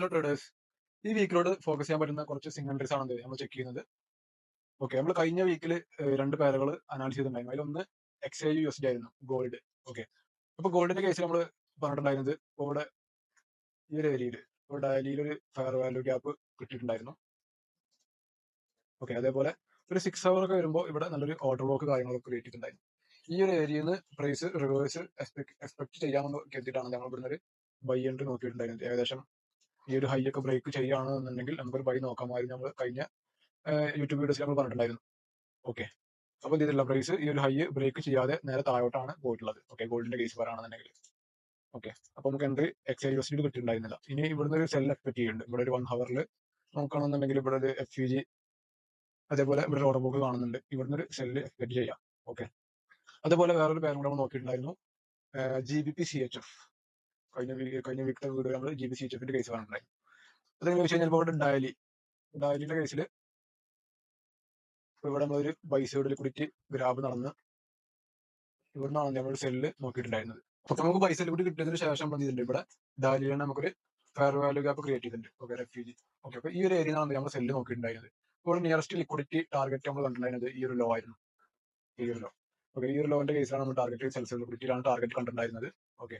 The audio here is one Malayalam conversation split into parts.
ഹലോ ട്രേഡേഴ്സ് ഈ വീക്കിലോട് ഫോക്കസ് ചെയ്യാൻ പറ്റുന്ന കുറച്ച് സിഗ്നൽസ് ആണ് നമ്മൾ ചെക്ക് ചെയ്യുന്നത്? ഓക്കെ നമ്മൾ കഴിഞ്ഞ വീക്കിൽ രണ്ട് പേരുകൾ അനാലിസ് ചെയ്തിട്ടുണ്ടായിരുന്നു. അതിലൊന്ന് X I U S D ആയിരുന്നു ഗോൾഡ് ഓക്കെ അപ്പൊ ഗോൾഡിന്റെ കേസിൽ നമ്മൾ പറഞ്ഞിട്ടുണ്ടായിരുന്നത് ഇവിടെ ഈ ഒരു ഏരിയയിൽ ഇവിടെ ഡയലിയിൽ ഒരു ഫെയർ വാല്യൂ ഗ്യാപ്പ് കിട്ടിയിട്ടുണ്ടായിരുന്നു. ഓക്കെ അതേപോലെ ഒരു സിക്സ് അവർ ഒക്കെ വരുമ്പോൾ ഇവിടെ നല്ലൊരു ഓർഡർ ബ്ലോക്ക് കാര്യങ്ങളൊക്കെ ക്രിയേറ്റ് ഈ ഒരു ഏരിയയിൽ നിന്ന് പ്രൈസ് റിവേഴ്സ് എക്സ്പെക്ട് ചെയ്യാമെന്ന് കരുതിയിട്ടാണ് ഞങ്ങൾ ഇവിടുന്ന് ഒരു ബൈ എൻട്രി നോക്കിയിട്ടുണ്ടായിരുന്നത്. ഏകദേശം ഈ ഒരു ഹൈ ഒക്കെ ബ്രേക്ക് ചെയ്യുകയാണെന്നുണ്ടെങ്കിൽ നമുക്കൊരു ബൈ നോക്കാമായിരുന്നു നമ്മൾ കഴിഞ്ഞ യൂട്യൂബ് വീഡിയോസിൽ നമ്മൾ പറഞ്ഞിട്ടുണ്ടായിരുന്നു. ഓക്കെ അപ്പോൾ എന്ത് ചെയ്തിട്ടില്ല പ്രൈസ് ഈ ഒരു ഹൈ ബ്രേക്ക് ചെയ്യാതെ നേരെ താഴോട്ടാണ് പോയിട്ടുള്ളത്. ഓക്കെ ഗോൾഡിന്റെ കേസ് പറയുകയാണെന്നുണ്ടെങ്കിൽ. ഓക്കെ അപ്പോൾ നമുക്ക് എൻട്രി എക്സ് ഐ യൂസിൽ കിട്ടിയിട്ടുണ്ടായിരുന്നില്ല. ഇനി ഇവിടുന്ന് ഒരു സെൽ എക്സ്പെക്ട് ചെയ്യുന്നുണ്ട്. ഇവിടെ ഒരു വൺ ഹവറിൽ നോക്കുകയാണെന്നുണ്ടെങ്കിൽ ഇവിടെ ഒരു എഫ് യു ജി അതേപോലെ ഇവിടെ ഓർഡർ ബുക്ക് കാണുന്നുണ്ട്. ഇവിടുന്ന് ഒരു സെല്ല് എക്സ്പെക്ട് ചെയ്യാം. ഓക്കെ അതേപോലെ വേറൊരു പേരും കൂടെ നമ്മൾ നോക്കിയിട്ടുണ്ടായിരുന്നു. G B P C H F കഴിഞ്ഞ കഴിഞ്ഞ വീക്കിലെ വീഡിയോ നമ്മൾ ജി ബി സി എച്ച് എഫിന്റെ കേസ് പറഞ്ഞിട്ടുണ്ടായി അതെങ്ങനെ വെച്ച് കഴിഞ്ഞാൽ ഇവിടെ ഡയലി ഡയലിന്റെ കേസിൽ ഇവിടെ നമ്മളൊരു ബൈസൈഡിൽ ലിക്വിഡിറ്റി ഗ്രാബ് നടന്ന് ഇവിടുന്നാണ് നമ്മൾ സെല്ലിൽ നോക്കിയിട്ടുണ്ടായിരുന്നത്. അപ്പൊ നമുക്ക് ബൈസൈഡിൽ കൂടി കിട്ടിയതിന് ശേഷം നമ്മൾ ചെയ്തിട്ടുണ്ട്? ഇവിടെ ഡാലിയിലാണ് നമുക്കൊരു ഫെയർ വാല്യൂ ഗ്യാപ്പ് ക്രിയേറ്റ് ചെയ്തിട്ടുണ്ട്. ഓക്കെ റെഫ്യൂജി ഓക്കെ അപ്പൊ ഈ ഒരു ഏരിയ നമ്മൾ സെല്ല് നോക്കിയിട്ടുണ്ടായിരുന്നത്. ഇപ്പോൾ നിയറസ്റ്റ് ലിക്വിഡിറ്റി ടാർഗറ്റ് നമ്മൾ കണ്ടിട്ടുണ്ടായിരുന്നത് ഈ ഒരു ലോ ആയിരുന്നു. ഈ ഒരു ലോ ഓക്കെ ഈ ഒരു ലോന്റെ കേസിലാണ് നമ്മൾ ടാർഗറ്റ് സെൽസ് ലിക്വിഡിറ്റിയിലാണ് ടാർഗറ്റ് കണ്ടിട്ടുണ്ടായിരുന്നത്. ഓക്കെ.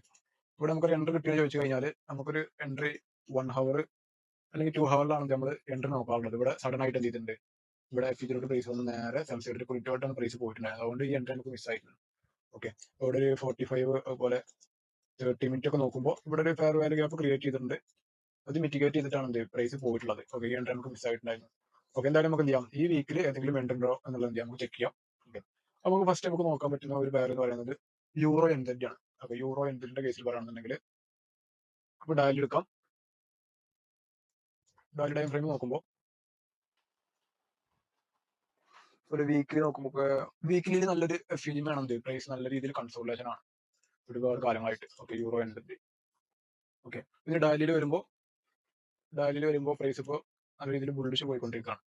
ഇവിടെ നമുക്കൊരു എൻട്രി കിട്ടിയെന്ന് ചോദിച്ചു കഴിഞ്ഞാൽ നമുക്കൊരു എൻട്രി വൺ ഹവർ അല്ലെങ്കിൽ ടു ഹവറിലാണ് നമ്മൾ എൻട്രി നോക്കാറുള്ളത്. ഇവിടെ സഡൻ ആയിട്ട് എന്ത് ചെയ്തിട്ടുണ്ട് ഇവിടെ ഫീച്ചറോട് പ്രൈസ് വന്ന് നേരെ സെൽസ് ലിക്വിഡിറ്റിയോട്ടാണ് പ്രൈസ് പോയിട്ടുണ്ടായത്. അതുകൊണ്ട് ഈ എൻട്രി നമുക്ക് മിസ് ആയിട്ടുണ്ട്. ഓക്കെ ഇവിടെ ഒരു ഫോർട്ടി ഫൈവ് പോലെ തേർട്ടി മിനിറ്റ് ഒക്കെ നോക്കുമ്പോൾ ഇവിടെ ഒരു ഫെയർ വാല്യൂ ഗ്യാപ്പ് ക്രിയേറ്റ് ചെയ്തിട്ടുണ്ട്. അത് മിറ്റിഗേറ്റ് ചെയ്തിട്ടാണ് എന്ത് പ്രൈസ് പോയിട്ടുള്ളത്. ഓക്കെ ഈ എൻട്രി നമുക്ക് മിസ് ആയിട്ടുണ്ടായിരുന്നു. ഓക്കെ എന്തായാലും നമുക്ക് എന്ത് ചെയ്യാം? ഈ വീക്കിൽ ഏതെങ്കിലും എൻട്രി ഉണ്ടോ എന്നുള്ളത് എന്ത് ചെയ്യാം? നമുക്ക് ചെക്ക് ചെയ്യാം. ഓക്കെ നമുക്ക് ഫസ്റ്റ് നമുക്ക് നോക്കാൻ പറ്റുന്ന ഒരു പേര് എന്ന് പറയുന്നത് യൂറോ എൻ ആണ്. അപ്പൊ യൂറോ എൻസെഡിന്റെ കേസിൽ പറയുകയാണെന്നുണ്ടെങ്കിൽ അപ്പൊ ഡയൽ എടുക്കാം. ഡയൽ ടൈം ഫ്രെയിം നോക്കുമ്പോൾ ഒരു വീക്കിലി നോക്കുമ്പോൾ വീക്കിലി നല്ലൊരു ഫിലിം ആണ് എന്ത്? പ്രൈസ് നല്ല രീതിയിൽ കൺസോളേഷൻ ആണ്. ഒരുപാട് കാലമായിട്ട്. ഓക്കെ യൂറോ എൻസെഡ് ഓക്കെ പിന്നെ ഡയലിൽ വരുമ്പോൾ ഡയലിൽ വരുമ്പോൾ പ്രൈസ് ഇപ്പോൾ നല്ല രീതിയിൽ ബുള്ളിഷ് പോയിക്കൊണ്ടിരിക്കുകയാണ്.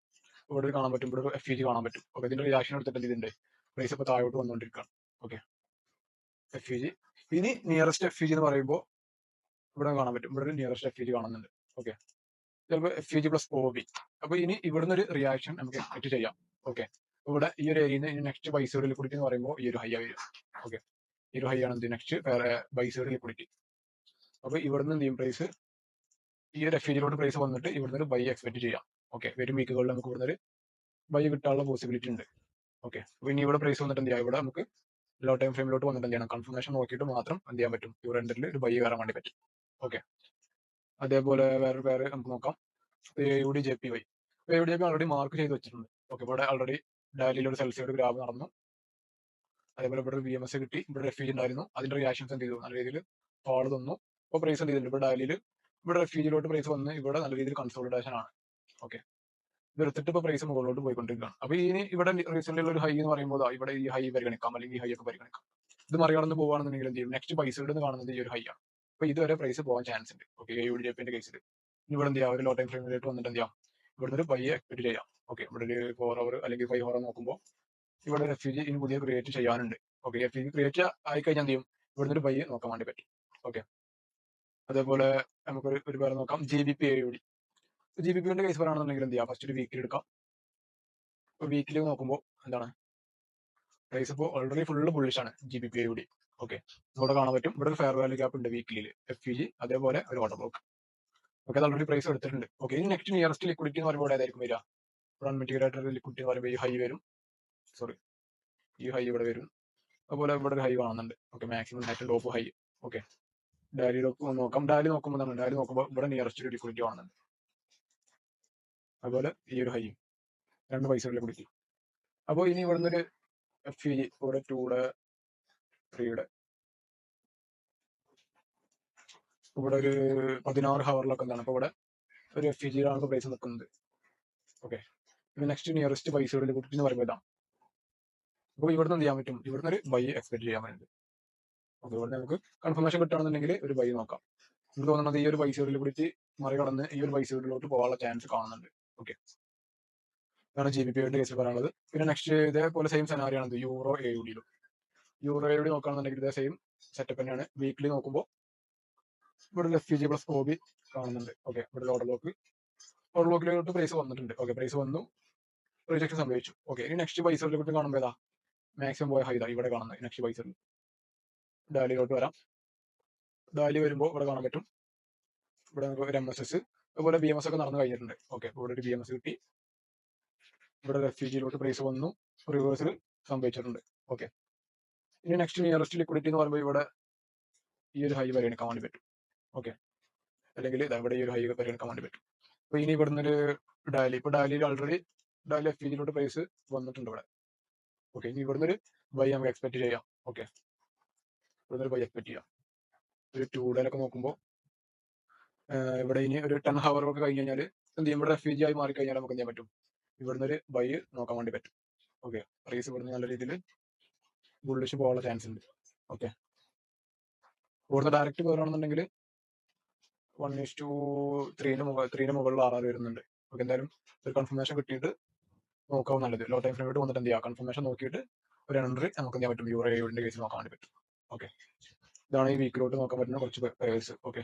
ഇവിടെ കാണാൻ പറ്റും. ഇവിടെ എഫ് ജി കാണാൻ പറ്റും. ഓക്കെ ഇതിന്റെ റിയാക്ഷൻ എടുത്തിട്ട് ഇതിന്റെ പ്രൈസ് ഇപ്പോൾ താഴോട്ട് വന്നുകൊണ്ടിരിക്കുകയാണ്. ഓക്കെ എഫ് ഇ ജി ഇനി നിയറസ്റ്റ് എഫ് ജി എന്ന് പറയുമ്പോൾ ഇവിടെ കാണാൻ പറ്റും. ഇവിടെ ഒരു നിയറസ്റ്റ് എഫ് ജി കാണുന്നുണ്ട്. ഓക്കെ ചിലപ്പോൾ F G plus O B അപ്പൊ ഇനി ഇവിടുന്ന് ഒരു റിയാക്ഷൻ നമുക്ക് എക്സ്പെക്ട് ചെയ്യാം. ഓക്കെ ഇവിടെ ഈ ഒരു ഏരിയയിൽ നിന്ന് നെക്സ്റ്റ് ബൈസൈഡ് ലിക്വിഡിറ്റി എന്ന് പറയുമ്പോൾ ഈ ഒരു ഹൈ ആയി ഓക്കെ ഈ ഒരു ഹൈ ആണ് എന്ത്? നെക്സ്റ്റ് ബൈസൈഡ് ലിക്വിഡിറ്റി അപ്പൊ ഇവിടുന്ന് എന്ത് പ്രൈസ് ഈ ഒരു എഫ് ജിയിലോട്ട് പ്രൈസ് വന്നിട്ട് ഇവിടുന്ന് ഒരു ബൈ എക്സ്പെക്ട് ചെയ്യാം. ഓക്കെ വരും വീക്കുകളിൽ നമുക്ക് ഇവിടുന്ന് ഒരു ബൈ കിട്ടാനുള്ള പോസിബിലിറ്റി ഉണ്ട്. ഓക്കെ അപ്പൊ ഇനി ഇവിടെ പ്രൈസ് വന്നിട്ട് എന്ത് ചെയ്യാം? ഇവിടെ നമുക്ക് ലോ ടൈം ഫ്രെയിമിലോട്ട് വന്നിട്ട് എന്ത് ചെയ്യണം കൺഫർമേഷൻ നോക്കിയിട്ട് മാത്രം എന്ത് ചെയ്യാൻ പറ്റും? യൂർ റെൻഡറിൽ ഒരു ബൈ കയറാൻ വേണ്ടി പറ്റും. ഓക്കെ അതേപോലെ വേറൊരു പേര് നമുക്ക് നോക്കാം. U D J P Y U D J P already mark ചെയ്ത് വെച്ചിട്ടുണ്ട്. ഓക്കെ ഇവിടെ ഓൾറെഡി ഡാലിയിൽ ഒരു സെൽസിയുടെ ഗ്രാബ് നടന്നു. അതേപോലെ ഇവിടെ വി എം എസ് കിട്ടി. ഇവിടെ റെഫ്യൂജ് ഉണ്ടായിരുന്നു. അതിന്റെ റിയാക്ഷൻസ് എന്ത് ചെയ്തു? നല്ല രീതിയിൽ ഫോളോ തന്നു. ഇപ്പോൾ പ്രൈസ് എന്ത് ചെയ്തിട്ടുണ്ട്? ഇവിടെ ഡാലിയിൽ ഇവിടെ റെഫ്യൂജിലോട്ട് പ്രൈസ് വന്ന് ഇവിടെ നല്ല രീതിയിൽ കൺസോളിഡേഷൻ ആണ്. ഓക്കെ ഇത് ഇപ്പൊ പ്രൈസ് മുകളിലോട്ട് പോയിക്കൊണ്ടിരിക്കുകയാണ്. അപ്പൊ ഇനി ഇവിടെ റീസെന്റ് ഒരു ഹൈ എന്ന് പറയുമ്പോൾ ഇവിടെ ഈ ഹൈ പരിഗണിക്കാം അല്ലെങ്കിൽ ഈ ഹൈ ഒക്കെ പരിഗണിക്കാം. ഇത് മറികടന്ന് പോവാണെന്നുണ്ടെങ്കിൽ എന്ത് ചെയ്യും? നെക്സ്റ്റ് പൈസ ഇടുന്ന കാണുന്നത് ഈ ഒരു ഹൈ ആണ്. അപ്പൊ ഇതുവരെ പ്രൈസ് പോകാൻ ചാൻസ് ഉണ്ട് ഓക്കെ യു ഡി എഫിന്റെ കേസിൽ ഇവിടെ എന്ത് ചെയ്യാം? ഒരു ലോ ടൈം ഫ്രെയിമിലേക്ക് വന്നിട്ട് എന്ത് ചെയ്യാം? ഇവിടെ ഒരു ബൈ എക്സ്പെക്ട് ചെയ്യാം. ഓക്കെ ഇവിടെ ഒരു ഫോർ അവർ അല്ലെങ്കിൽ ഫൈവ് അവർ നോക്കുമ്പോൾ ഇവിടെ റെഫ്യൂജി ഇനി പുതിയ ക്രിയേറ്റ് ചെയ്യാനുണ്ട്. ഓക്കെ റെഫ്യൂജി ക്രിയേറ്റ് ആയി കഴിഞ്ഞാൽ എന്ത് ചെയ്യും? ഇവിടുന്ന് ഒരു ബൈ നോക്കാൻ വേണ്ടി പറ്റും. ഓക്കെ അതേപോലെ നമുക്കൊരു ഒരു പേര് നോക്കാം. G B P A D G B പിന്റെ കേസ് പറയുകയാണെന്നുണ്ടെങ്കിൽ എന്ത് ഫസ്റ്റ് ഒരു വീക്കിൽ എടുക്കാം. വീക്കിലി നോക്കുമ്പോൾ എന്താണ്? പ്രൈസ് ഇപ്പോൾ ഓൾറെഡി ഫുള്ള് ബുള്ളിഷ് ആണ് ജി ബി പി കൂടി. ഓക്കെ ഇവിടെ കാണാൻ പറ്റും. ഇവിടെ ഒരു ഫെയർ വാല്യൂ ഗ്യാപ്പ് ഉണ്ട് വീക്കിലിൽ എഫ് ജി അതേപോലെ ഒരു ഓർഡർ ബ്ലോക്ക് ഓക്കെ അത് ഓൾറെഡി പ്രൈസ് എടുത്തിട്ടുണ്ട്. ഓക്കെ ഇനി നെക്സ്റ്റ് നിയറസ്റ്റ് ലിക്വിഡിറ്റി എന്ന് പറയുമ്പോൾ ഏതായിരിക്കും വരിക? ഇവിടെ അൺമിറ്റിഗേറ്റഡ് ലിക്വിഡിറ്റി എന്ന് പറയുമ്പോൾ ഈ ഹൈ വരും. സോറി ഈ ഹൈ ഇവിടെ വരും. അതുപോലെ ഇവിടെ ഒരു ഹൈ കാണുന്നുണ്ട്. Okay maximum net top high okay daily നോക്കാം. ഡാലി നോക്കുമ്പോൾ ഡാലി നോക്കുമ്പോൾ ഇവിടെ നിയറസ്റ്റ് ഒരു ലിക്വിഡിറ്റി കാണുന്നുണ്ട്. അതുപോലെ ഈ ഒരു ഹൈയും രണ്ട് പൈസ ലിക്വിഡിറ്റി അപ്പോൾ ഇനി ഇവിടുന്ന് ഒരു എഫ് ജി ഇവിടെ ടൂടെ ത്രീയുടെ ഇവിടെ ഒരു പതിനാറ് ഹവറിലൊക്കെ എന്താണ്? അപ്പോൾ ഇവിടെ ഒരു എഫ് ഇ ജിയിലാണ് പ്രൈസ് നിൽക്കുന്നത് ഓക്കെ ഇനി നെക്സ്റ്റ് നിയറസ്റ്റ് പൈസ ലിക്വിഡിറ്റി എന്ന് പറയുമ്പോൾ ഇതാണ്. അപ്പോൾ ഇവിടുന്ന് എന്ത് ചെയ്യാൻ പറ്റും? ഇവിടുന്ന് ഒരു ബൈ എക്സ്പെക്ട് ചെയ്യാൻ പറ്റും ഓക്കെ ഇവിടെ നമുക്ക് കൺഫർമേഷൻ കിട്ടുകയാണെന്നുണ്ടെങ്കിൽ ഒരു ബൈ നോക്കാം. എനിക്ക് തോന്നുന്നത് ഈ ഒരു പൈസ ലിക്വിഡിറ്റി മറികടന്ന് ഈ ഒരു പൈസകളിലോട്ട് പോകാനുള്ള ചാൻസ് കാണുന്നുണ്ട്. ഓക്കെ ഇതാണ് ജി ബി പിയുടെ കേസിൽ പറയാനുള്ളത്. പിന്നെ നെക്സ്റ്റ് ഇതേപോലെ സെയിം സെനാരിയാണ് എന്ത് euro A U euro A നോക്കുകയാണെന്നുണ്ടെങ്കിൽ ഇതേ സെയിം സെറ്റപ്പ് തന്നെയാണ്. വീക്കിലി നോക്കുമ്പോൾ ഇവിടെ റെഫ്യൂജി പ്ലസ് ഓബി കാണുന്നുണ്ട്. ഓക്കെ ഇവിടെ ഓർഡർ ബ്ലോക്ക് ഓർഡർ ബ്ലോക്കിലോട്ട് പ്രൈസ് വന്നിട്ടുണ്ട്. ഓക്കെ പ്രൈസ് വന്നു. റിജക്ഷൻ സംഭവിച്ചു. ഓക്കെ ഇനി നെക്സ്റ്റ് പൈസയിലോട്ട് കാണുമ്പോൾ ഏതാ? മാക്സിമം പോയ ഹൈദ ഇവിടെ കാണുന്നത്. നെക്സ്റ്റ് പൈസയിൽ ഡാലിയിലോട്ട് വരാം. ഡാലി വരുമ്പോൾ ഇവിടെ കാണാൻ പറ്റും. ഇവിടെ നമുക്ക് ഒരു എം എസ് എസ് അതുപോലെ ബി എം എസ് ഒക്കെ നടന്നു കഴിഞ്ഞിട്ടുണ്ട്. ഓക്കെ ഇവിടെ ഒരു ബി എം എസ് കിട്ടി. ഇവിടെ റെഫ്യൂജിയിലോട്ട് പ്രൈസ് വന്നു. റിവേഴ്സിൽ സംഭവിച്ചിട്ടുണ്ട്. ഓക്കെ ഇനി നെക്സ്റ്റ് നിയറസ്റ്റ് ലിക്വിഡിറ്റി എന്ന് പറയുമ്പോൾ ഇവിടെ ഈ ഒരു ഹൈ പരിഗണിക്കാൻ വേണ്ടി പറ്റും. ഓക്കെ അല്ലെങ്കിൽ ഇവിടെ ഈ ഒരു ഹൈ പരിഗണിക്കാൻ വേണ്ടി പറ്റും. അപ്പൊ ഇനി ഇവിടുന്ന് ഒരു ഡാലി ഇപ്പൊ ഡാലിയിൽ ഓൾറെഡി ഡാലി എഫ് ജിയിലോട്ട് പ്രൈസ് വന്നിട്ടുണ്ട് ഇവിടെ. ഓക്കെ ഇനി ഇവിടുന്ന് ഒരു ബൈ നമുക്ക് എക്സ്പെക്ട് ചെയ്യാം. ഓക്കെ ഇവിടുന്ന് ഒരു ബൈ എക്സ്പെക്ട് ചെയ്യാം. ഒരു ടൂ ഡേലൊക്കെ നോക്കുമ്പോൾ ഇവിടെ ഇനി ഒരു ടെൻ ഹവർ ഒക്കെ കഴിഞ്ഞ് കഴിഞ്ഞാൽ എന്ത് ചെയ്യും? ഇവിടെ റെഫ്യൂജി ആയി മാറി കഴിഞ്ഞാൽ നമുക്ക് എന്ത് ചെയ്യാൻ പറ്റും? ഇവിടുന്ന് ഒരു ബൈ നോക്കാൻ വേണ്ടി പറ്റും. ഓക്കെ റേസ് ഇവിടുന്ന് നല്ല രീതിയിൽ ബുള്ളിഷ് പോകാനുള്ള ചാൻസ് ഉണ്ട്. ഓക്കെ ഇവിടുന്ന് ഡയറക്റ്റ് കയറുകയാണെന്നുണ്ടെങ്കിൽ വൺ ഇസ് ടു ത്രീന് മുകളിൽ ത്രീന് മുകളിൽ ആർ വരുന്നുണ്ട്. ഓക്കെ എന്തായാലും ഒരു കൺഫർമേഷൻ കിട്ടിയിട്ട് നോക്കാവും നല്ലത്. ലോ ടൈം ഫ്രെയിമിലോട്ട് വന്നിട്ട് എന്ത് ചെയ്യാം? കൺഫർമേഷൻ നോക്കിയിട്ട് ഒരു എൻട്രി നമുക്ക് എന്ത് ചെയ്യാൻ പറ്റും? യൂറോ ഏഴിന്റെ കേസ് നോക്കാൻ വേണ്ടി പറ്റും. ഓക്കെ ഇതാണ് ഈ വീക്കിലോട്ട് നോക്കാൻ പറ്റുന്ന കുറച്ച് പേഴ്സ് ഓക്കെ